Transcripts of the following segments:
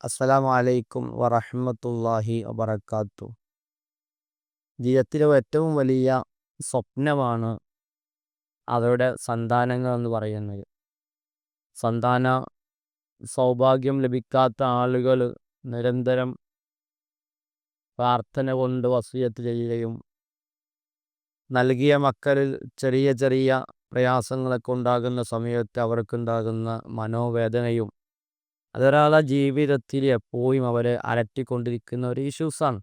അസ്സലാമു അലൈക്കും വറഹ്മത്തുള്ളാഹി വബറകാത്തു. ജീവിതത്തിലെ ഏറ്റവും വലിയ സ്വപ്നമാണ് അവരുടെ സന്താനങ്ങൾ എന്ന് പറയുന്നത്. സന്താന സൗഭാഗ്യം ലഭിക്കാത്ത ആളുകൾ നിരന്തരം പ്രാർത്ഥന കൊണ്ട് വസിയത്ത് ചെയ്യുകയും നൽകിയ മക്കളിൽ ചെറിയ ചെറിയ പ്രയാസങ്ങളൊക്കെ ഉണ്ടാകുന്ന സമയത്ത് അവർക്കുണ്ടാകുന്ന മനോവേദനയും അതൊരാളെ ജീവിതത്തിൽ എപ്പോഴും അവരെ അലറ്റിക്കൊണ്ടിരിക്കുന്ന ഒരു ഇഷ്യൂസാണ്.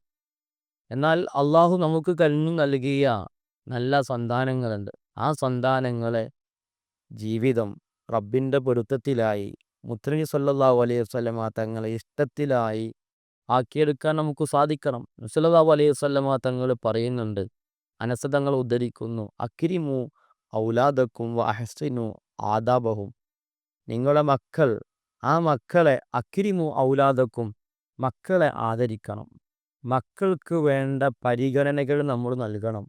എന്നാൽ അള്ളാഹു നമുക്ക് കഴിഞ്ഞു നൽകിയ നല്ല സന്താനങ്ങളുണ്ട്. ആ സന്താനങ്ങളെ ജീവിതം റബ്ബിന്റെ പൊരുത്തത്തിലായി മുത്തലി സല്ലല്ലാഹു അലൈഹി വസല്ലമ തങ്ങളെ ഇഷ്ടത്തിലായി ആക്കിയെടുക്കാൻ നമുക്ക് സാധിക്കണം. സല്ലല്ലാഹു അലൈഹി വസല്ലമ തങ്ങൾ പറയുന്നുണ്ട് അനസതങ്ങൾ ഉദ്ധരിക്കുന്നു അക്കിരിമു ഔലാദക്കും വഹസിനു ആദാബഹും. നിങ്ങളുടെ മക്കൾ ആ മക്കളെ അക്രിമു ഔലാദക്കും മക്കളെ ആദരിക്കണം. മക്കൾക്ക് വേണ്ട പരിഗണനകൾ നമ്മൾ നൽകണം.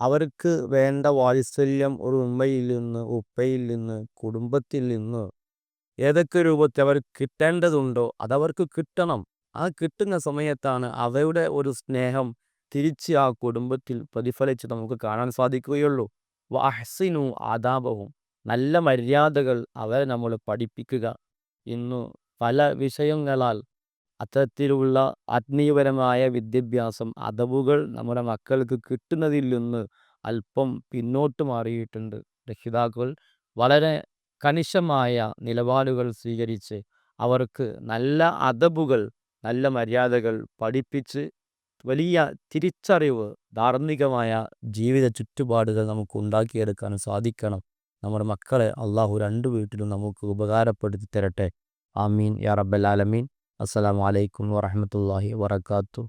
അവർക്ക് വേണ്ട വാത്സല്യം ഒരു ഉമ്മയിൽ നിന്ന് ഉപ്പയിൽ നിന്ന് കുടുംബത്തിൽ നിന്ന് ഏതൊക്കെ രൂപത്തിൽ അവർ കിട്ടേണ്ടതുണ്ടോ അതവർക്ക് കിട്ടണം. ആ കിട്ടുന്ന സമയത്താണ് അവരുടെ ഒരു സ്നേഹം തിരിച്ച് ആ കുടുംബത്തിൽ പ്രതിഫലിച്ച് നമുക്ക് കാണാൻ സാധിക്കുകയുള്ളൂ. അഹ്സിനു ആദാപവും നല്ല മര്യാദകൾ അവരെ നമ്മൾ പഠിപ്പിക്കുക. ഇന്ന് പല വിഷയങ്ങളാൽ അത്തരത്തിലുള്ള ആത്മീയപരമായ വിദ്യാഭ്യാസം അതവുകൾ നമ്മുടെ മക്കൾക്ക് കിട്ടുന്നതിൽ നിന്ന് അല്പം പിന്നോട്ട് മാറിയിട്ടുണ്ട്. രക്ഷിതാക്കൾ വളരെ കണിശമായ നിലപാടുകൾ സ്വീകരിച്ച് അവർക്ക് നല്ല അതബുകൾ നല്ല മര്യാദകൾ പഠിപ്പിച്ച് വലിയ തിരിച്ചറിവ് ധാർമ്മികമായ ജീവിത ചുറ്റുപാടുകൾ നമുക്ക് ഉണ്ടാക്കിയെടുക്കാൻ സാധിക്കണം. നമ്മുടെ മക്കളെ അള്ളാഹു രണ്ട് വീട്ടിലും നമുക്ക് ഉപകാരപ്പെടുത്തി തരട്ടെ. ആമീൻ. യാ റബ്ബൽ ആലമീൻ. അസ്സലാമു അലൈക്കും വറഹ്മത്തുള്ളാഹി വബറകാതുഹു.